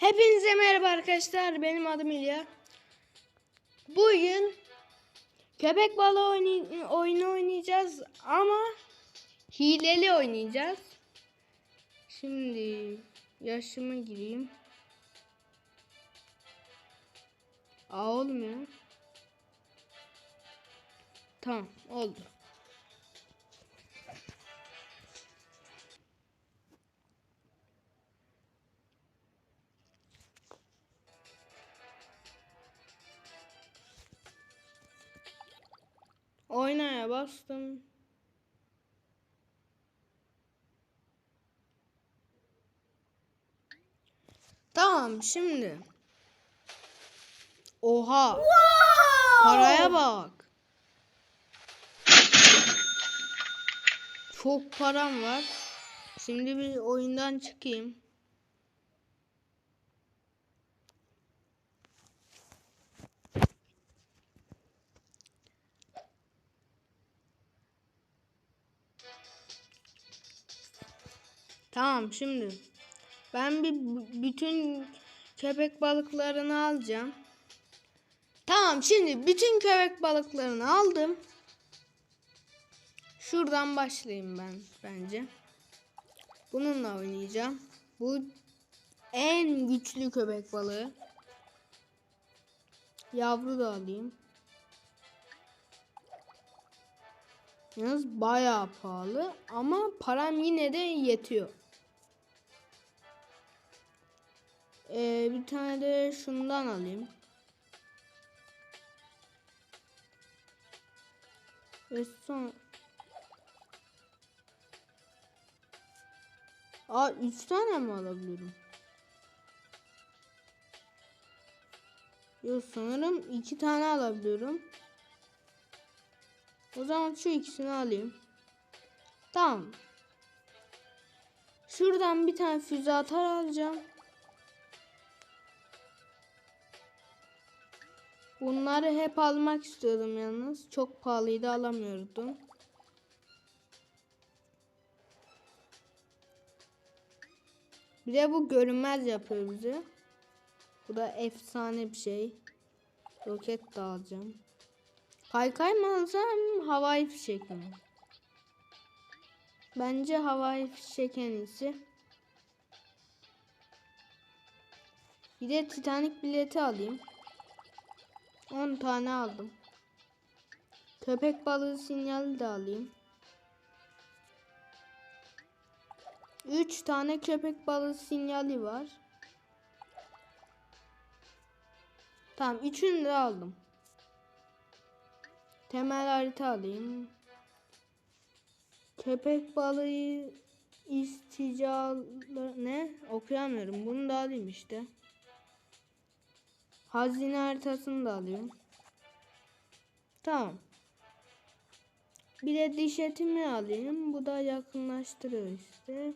Hepinize merhaba arkadaşlar. Benim adım İlya. Bugün köpek balığı oynay- oyunu oynayacağız ama hileli oynayacağız. Şimdi yaşıma gireyim. Aa olmuyor. Tamam oldu. Oynaya bastım. Tamam şimdi. Oha. Paraya bak. Çok param var. Şimdi bir oyundan çıkayım. Tamam şimdi. Ben bir bütün köpek balıklarını alacağım. Tamam şimdi bütün köpek balıklarını aldım. Şuradan başlayayım ben bence. Bununla oynayacağım. Bu en güçlü köpek balığı. Yavru da alayım. Yalnız bayağı pahalı ama param yine de yetiyor. Ee, bir tane de şundan alayım. Ve son... Aa, üç tane mi alabiliyorum? Yok sanırım iki tane alabiliyorum. O zaman şu ikisini alayım. Tamam. Şuradan bir tane füze atar alacağım. Bunları hep almak istiyordum yalnız. Çok pahalıydı alamıyordum. Bir de bu görünmez yapıyor bizi. Bu da efsane bir şey. Roket de alacağım. Kaykay mı alsam havai fişek mi? Bence havai fişek en iyisi. Bir de Titanic bileti alayım. 10 tane aldım. Köpek balığı sinyali de alayım. 3 tane köpek balığı sinyali var. Tamam, üçünü de aldım. Temel harita alayım. Köpek balığı isticalı ne? Okuyamıyorum. Bunu da alayım işte. Hazine haritasını da alıyorum. Tamam. Bir de diş etimi alayım. Bu da yakınlaştırıyor işte.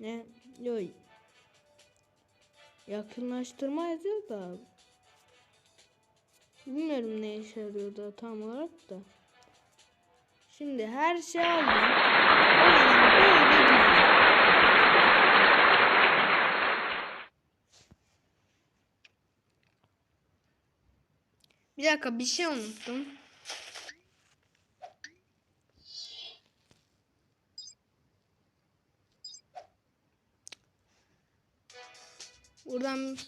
Ne? Yok. Yakınlaştırma yazıyor da. Bilmiyorum ne işe yarıyor da tam olarak da. Şimdi her şey aldım. Oyun böyle gidiyor. Bir dakika bir şey unuttum. Buradan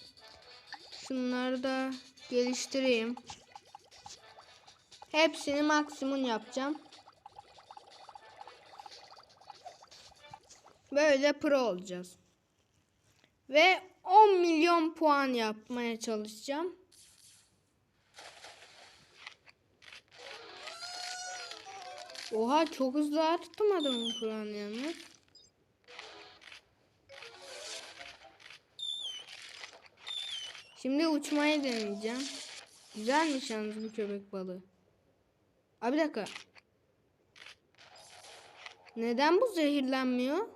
şunları da geliştireyim. Hepsini maksimum yapacağım. Böyle pro olacağız. Ve 10 milyon puan yapmaya çalışacağım. Oha çok hızlı arttım adamın puanı yalnız. Şimdi uçmayı deneyeceğim. Güzelmiş yalnız bu köpek balığı. Abi bir dakika. Neden bu zehirlenmiyor?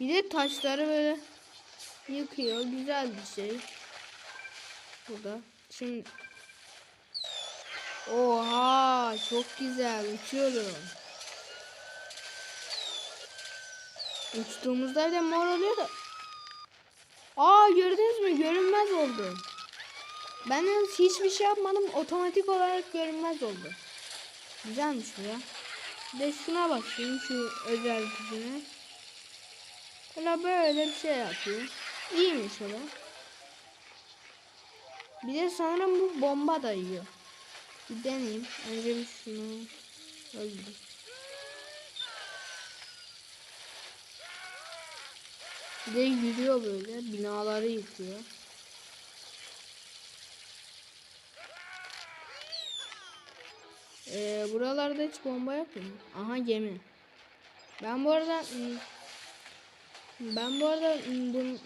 Bir de taşları böyle yıkıyor. Güzel bir şey. Bu da. Şimdi Oha çok güzel uçuyorum. Uçtuğumuzda da mor oluyor da. Aa gördünüz mü? Görünmez oldu. Ben hiçbir şey yapmadım. Otomatik olarak görünmez oldu. Güzelmiş bu ya. Bir de şuna bakayım şu özel gücüne. Böyle böyle bir şey yapıyor. İyiymiş o da. Bir de sanırım bu bomba da yiyor. Bir deneyeyim. Önce bir şunu öldüreyim. Bir de yürüyor böyle. Binaları yıkıyor. Ee, buralarda hiç bomba yok mu? Aha gemi. Ben bu arada ben bu arada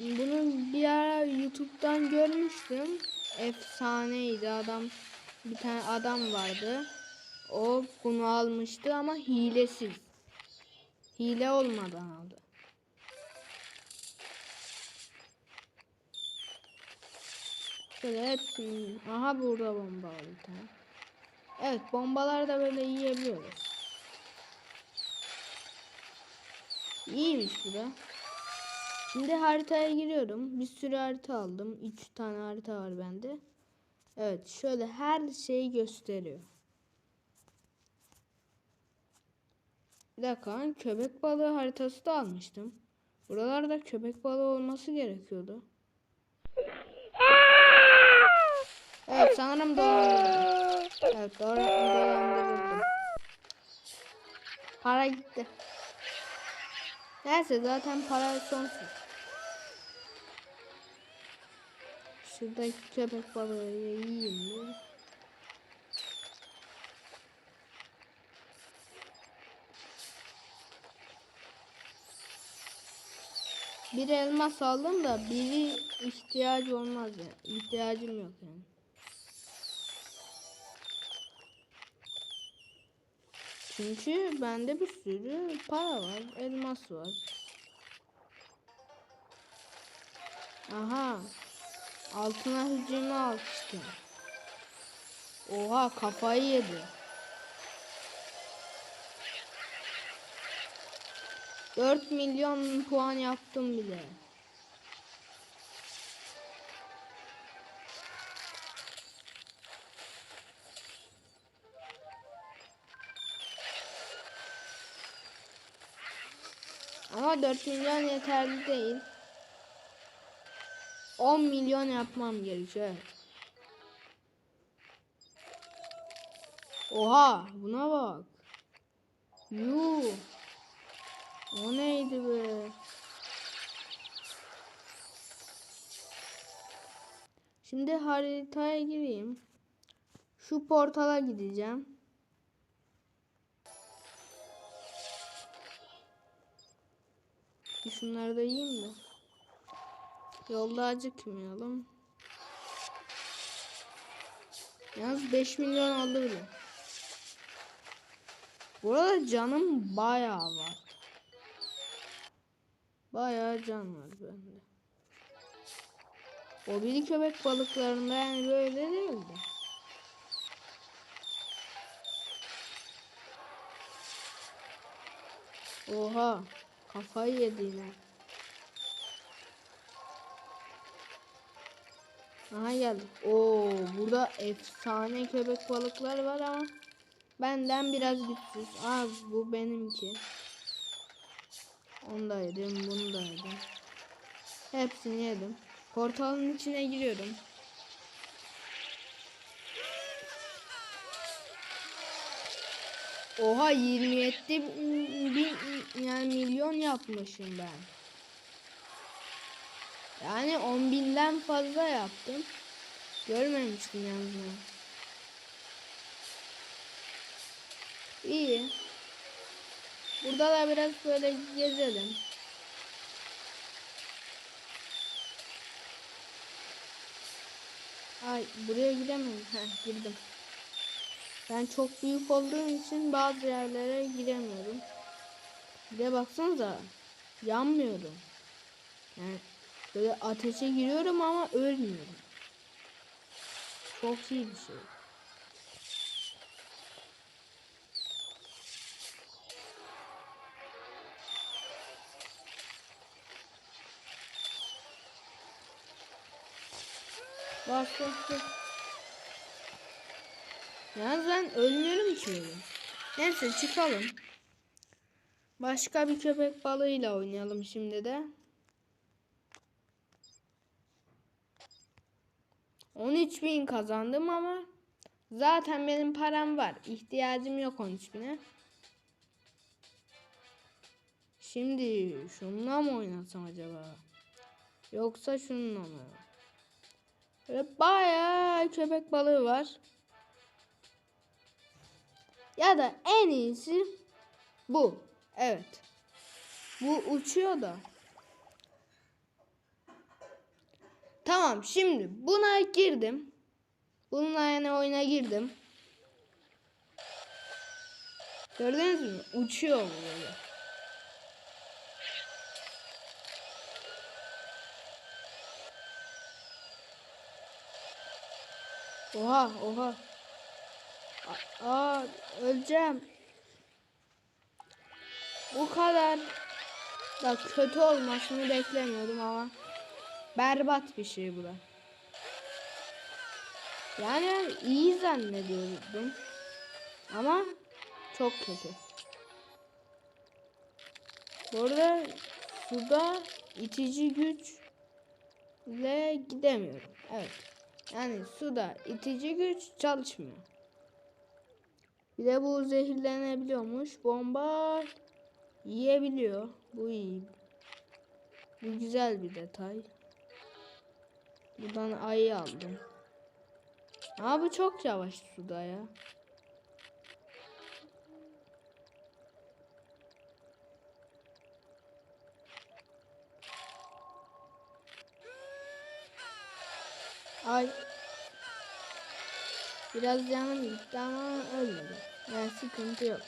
bunu bir ara YouTube'dan görmüştüm. Efsaneydi adam. Bir tane adam vardı. O bunu almıştı ama hilesiz. Hile olmadan aldı. Şöyle hepsini... Aha burada bomba var bir tane. Evet bombalar da böyle yiyebiliyoruz. İyiymiş bu da. Şimdi haritaya giriyorum. Bir sürü harita aldım. 3 tane harita var bende. Evet şöyle her şeyi gösteriyor. Bir dakika köpek balığı haritası da almıştım. Buralarda köpek balığı olması gerekiyordu. Evet sanırım dolandırdım. Evet doğru dolandırıldım. Para gitti. Neyse zaten para sonsuz. Şuradaki köpek balığı yiyeyim mi? Bir elmas aldım da biri ihtiyacı olmaz ya. İhtiyacım yok yani. Çünkü bende bir sürü para var, elmas var. Aha. Altına hücumu almıştım. Oha kafayı yedi. Dört milyon puan yaptım bile. Ama 4 milyon yeterli değil. 10 milyon yapmam gerekiyor. Oha buna bak. Yuh. O neydi be? Şimdi haritaya gireyim. Şu portala gideceğim. Şunları da yiyeyim mi? Yolda acıkmayalım. Yalnız 5 milyon aldı bile. Burada canım bayağı var. Bayağı can var bende. O bir köpek balıklarında yani böyle değildi. Oha. Kafayı yedi Aha geldik. Oo, burada efsane köpek balıklar var ama benden biraz güçsüz. Aa bu benimki. Onu da bunu da. Hepsini yedim. Portalın içine giriyorum. Oha 27 bin yani milyon yapmışım ben. Yani 10 binden fazla yaptım. Görmemiştim yalnız ben. İyi. Burada da biraz böyle gezelim. Ay buraya gidemem. Heh, girdim. Ben çok büyük olduğum için bazı yerlere giremiyorum. Bir de baksanıza yanmıyorum. Yani böyle ateşe giriyorum ama ölmüyorum. Çok iyi bir şey. Bas bas bas. Yalnız ben ölmüyorum ki öyle. Neyse çıkalım. Başka bir köpek balığıyla oynayalım şimdi de. 13.000 kazandım ama zaten benim param var. İhtiyacım yok 13.000'e. Şimdi şununla mı oynasam acaba? Yoksa şununla mı? Böyle bayağı köpek balığı var. Ya da en iyisi bu. Evet. Bu uçuyor da. Tamam şimdi buna girdim. Bununla yani oyuna girdim. Gördünüz mü? Uçuyor böyle. Oha oha. Aa öleceğim. Bu kadar da kötü olmasını beklemiyordum ama berbat bir şey bu da. Yani iyi zannediyordum. Ama çok kötü. Burada suda itici güçle gidemiyorum. Evet. Yani suda itici güç çalışmıyor. Bir de bu zehirlenebiliyormuş. Bomba yiyebiliyor. Bu iyi. Bu güzel bir detay. Buradan ayı aldım. Ama bu çok yavaş suda ya. Ay. Biraz canım gitti ama ölmedi. Yani sıkıntı yok.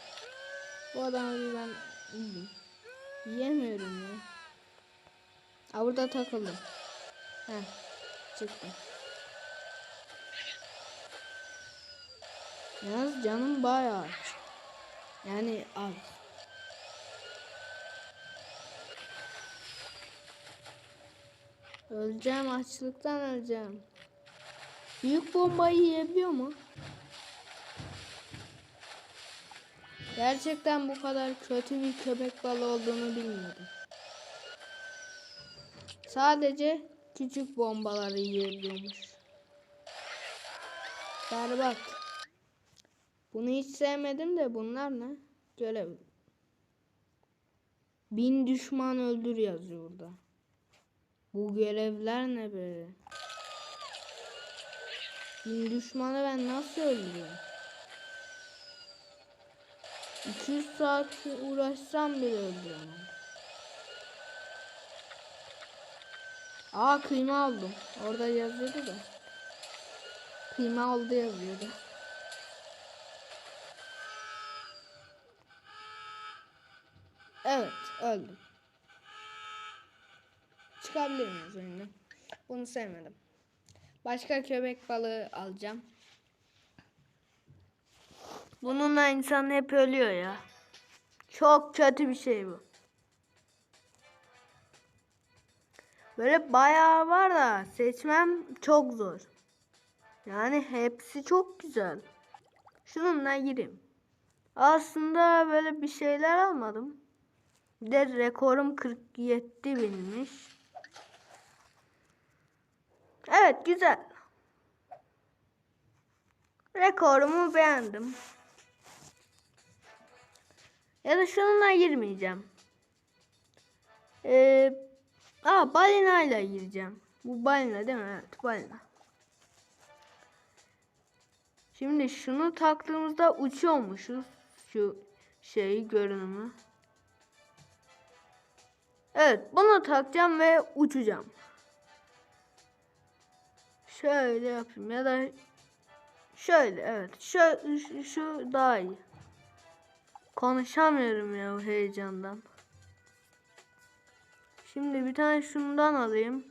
Bu adamı ben yiyeyim. Yiyemiyorum ya. Aa, burada takıldım. Heh. Çıktı. Yalnız canım bayağı aç. Yani az. Öleceğim açlıktan öleceğim. Büyük bombayı yiyebiliyor mu? Gerçekten bu kadar kötü bir köpek balığı olduğunu bilmiyordum. Sadece küçük bombaları yiyebiliyormuş. Berbat. Bunu hiç sevmedim de bunlar ne? Görev. Bin düşman öldür yazıyor burada. Bu görevler ne be? Bin düşmanı ben nasıl öldürüyorum? 200 saat uğraşsam bile öldüremem. Aa kıyma aldım. Orada yazıyordu da. Kıyma oldu yazıyordu. Evet öldüm. Çıkabilir miyiz oyundan? Bunu sevmedim. Başka köpek balığı alacağım. Bununla insan hep ölüyor ya. Çok kötü bir şey bu. Böyle bayağı var da seçmem çok zor. Yani hepsi çok güzel. Şununla gireyim. Aslında böyle bir şeyler almadım. Bir de rekorum 47 binmiş. Evet güzel. Rekorumu beğendim. Ya da şununla girmeyeceğim. Ee, aa balina ile gireceğim. Bu balina değil mi? Evet balina. Şimdi şunu taktığımızda uçuyormuşuz. Şu şey görünümü. Evet bunu takacağım ve uçacağım. Şöyle yapayım ya da şöyle evet şu, şu, şu daha iyi. Konuşamıyorum ya heyecandan. Şimdi bir tane şundan alayım.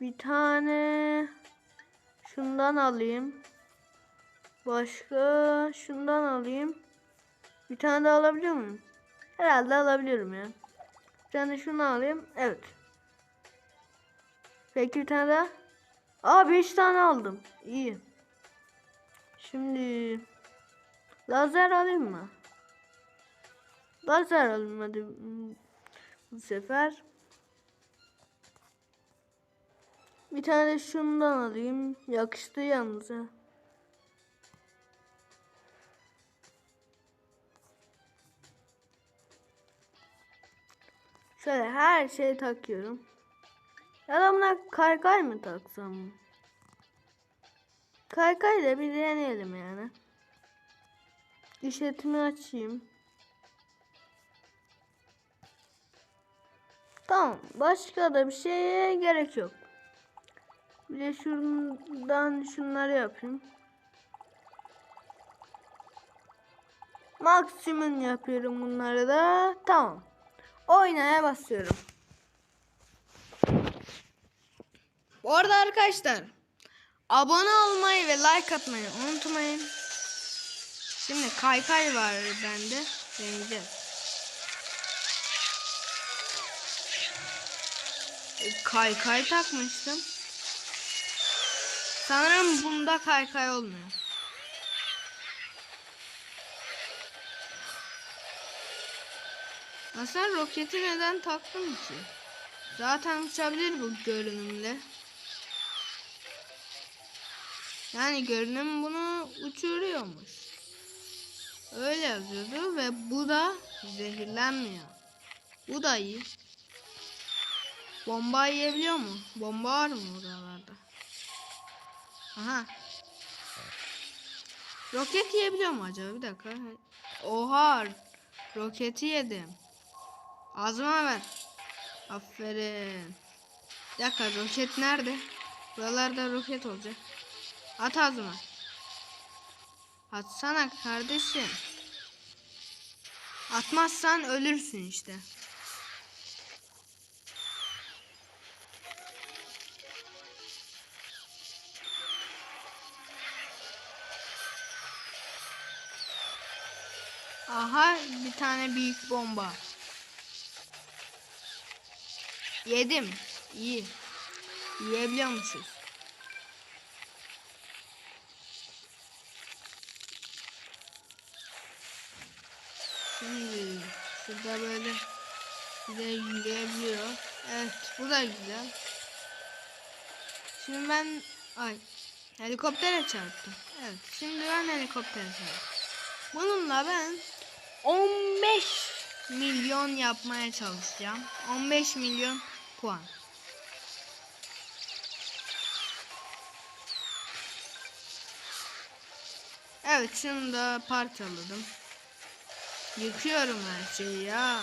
Bir tane şundan alayım. Başka şundan alayım. Bir tane daha alabiliyor muyum? Herhalde alabiliyorum ya. Bir tane şunu alayım. Evet. Peki bir tane daha. Aa 5 tane aldım. İyi. Şimdi lazer alayım mı? Lazer alayım hadi bu sefer. Bir tane de şundan alayım. Yakıştı yalnız ha. Şöyle her şeyi takıyorum. Ya kaykay mı taksam? Kaykay da bir deneyelim yani. İşletimi açayım. Tamam. Başka da bir şeye gerek yok. Bir de şuradan şunları yapayım. Maksimum yapıyorum bunları da. Tamam. Oynaya basıyorum. Bu arada arkadaşlar abone olmayı ve like atmayı unutmayın. Şimdi kaykay var bende. Deneyeceğiz. Kaykay takmıştım. Sanırım bunda kaykay olmuyor. Aslında roketi neden taktım ki? Zaten uçabilir bu görünümle. Yani görünüm bunu uçuruyormuş. Öyle yazıyordu ve bu da zehirlenmiyor. Bu da iyi. Bomba yiyebiliyor mu? Bomba var mı oralarda? Aha. Roket yiyebiliyor mu acaba? Bir dakika. Oha. Roketi yedim. Ağzıma ver. Aferin. Bir dakika roket nerede? Buralarda roket olacak. At ağzıma. Atsana kardeşim. Atmazsan ölürsün işte. Aha bir tane büyük bomba. Yedim. İyi. Yiyebiliyormuşuz. Şimdi şurada böyle de yürüyebiliyor. Evet bu da güzel. Şimdi ben ay helikoptere çarptım. Evet şimdi ben helikoptere çarptım. Bununla ben 15 milyon yapmaya çalışacağım. 15 milyon puan. Evet şunu da parçaladım. Yıkıyorum her şeyi ya.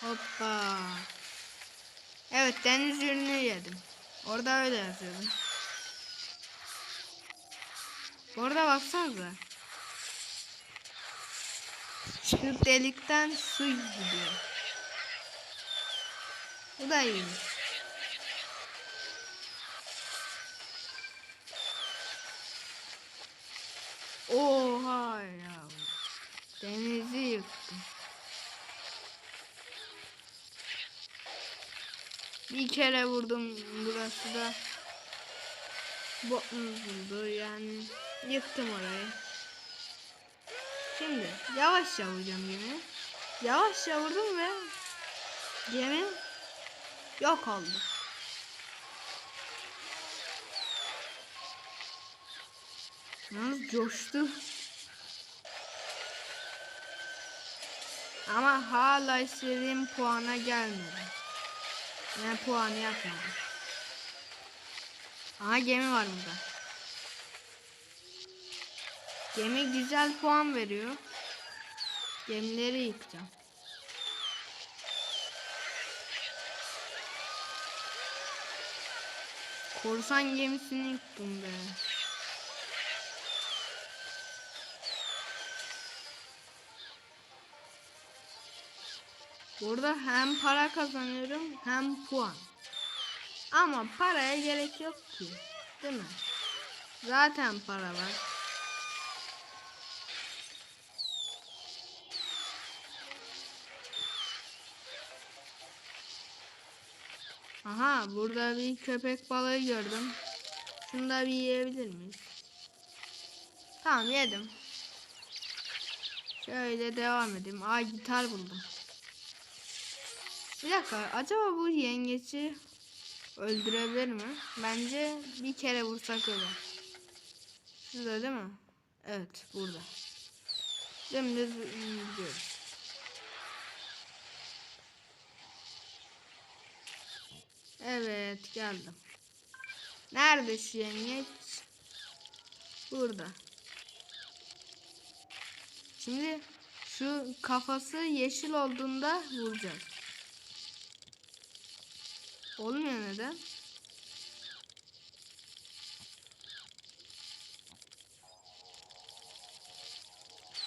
Hoppa. Evet deniz ürünü yedim. Orada öyle yazıyordu. Orada baksanıza. Şu delikten su gidiyor. Bu da iyiymiş. Oha ya. Denizi yıktım. Bir kere vurdum burası da. Botmuz vurdu yani. Yıktım orayı. Şimdi yavaşça vuracağım gemi. Yavaşça vurdum ve gemi yok oldu. Yalnız coştu. Ama hala istediğim puana gelmedi. Yani puanı yapmadım. Aha gemi var burada. Gemi güzel puan veriyor. Gemileri yıkacağım. Korsan gemisini yıktım be. Burada hem para kazanıyorum hem puan. Ama paraya gerek yok ki. Değil mi? Zaten para var. Aha burada bir köpek balığı gördüm. Şunu da bir yiyebilir miyiz? Tamam yedim. Şöyle devam edeyim. Aa gitar buldum. Bir dakika acaba bu yengeci öldürebilir mi? Bence bir kere vursak öyle. Şurada değil mi? Evet burada. Dümdüz gidiyoruz. Evet geldim. Neredesin yengeç? Burada. Şimdi şu kafası yeşil olduğunda vuracağız. Olmuyor neden?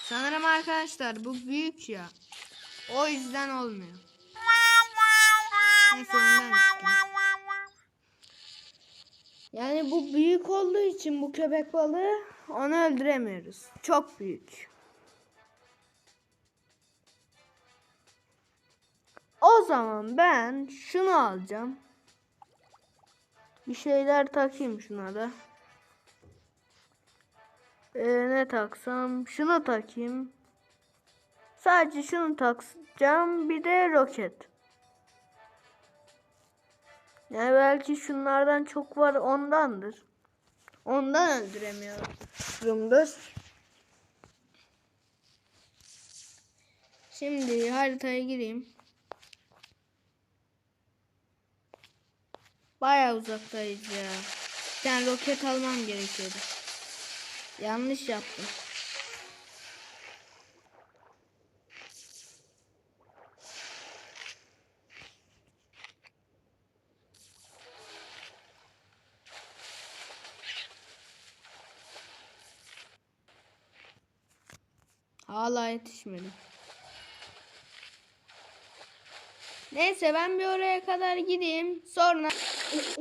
Sanırım arkadaşlar bu büyük ya. O yüzden olmuyor. Neyse oyundan çıktım. Yani bu büyük olduğu için bu köpek balığı onu öldüremiyoruz. Çok büyük. O zaman ben şunu alacağım. Bir şeyler takayım şuna da. Ee, ne taksam? Şunu takayım. Sadece şunu takacağım. Bir de roket. Yani belki şunlardan çok var ondandır. Ondan öldüremiyorumdur. Şimdi haritaya gireyim. Baya uzaktayız ya. Bir tane roket almam gerekiyordu. Yanlış yaptım. Hala yetişmedim. Neyse ben bir oraya kadar gideyim. Sonra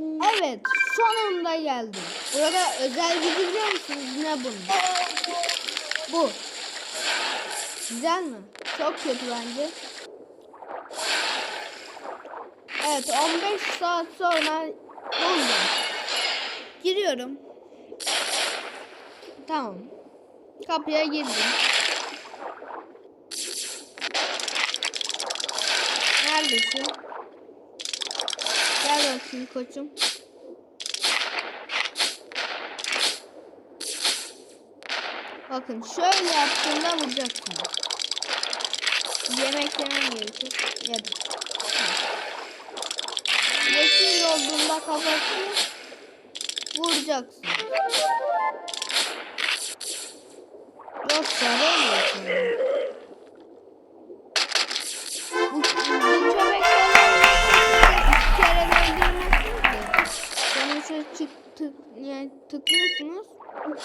evet sonunda geldim. Burada özel gücü musunuz? Ne bunun? Bu. Güzel mi? Çok kötü bence. Evet 15 saat sonra buldum. Giriyorum. Tamam. Kapıya girdim. Neredesin? Gel bakayım koçum. Bakın şöyle yaptığında vuracaksın. Yemek yemem gerekiyor. Yedim. Yeşil olduğunda kafasını vuracaksın. Yoksa ölmüyorsun. Bu, Sonuçta çık, tık, yani tıklıyorsunuz.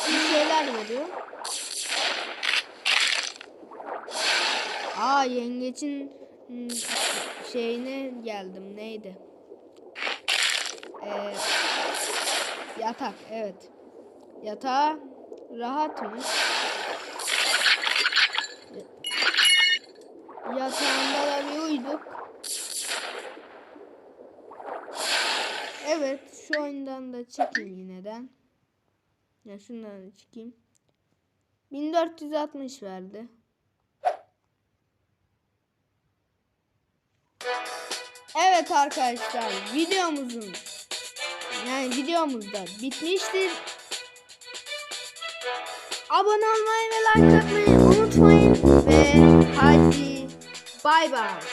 Bir şeyler veriyor. Aa yengeçin hmm, şeyine geldim. Neydi? Ee, yatak. Evet. Yatağa rahat mı? Yatağında da bir uyuduk. Evet şu oyundan da çıkayım yineden. Ya şundan da çıkayım. 1460 verdi. Evet arkadaşlar videomuzun yani videomuz da bitmiştir. Abone olmayı ve like atmayı unutmayın ve hadi bay bay.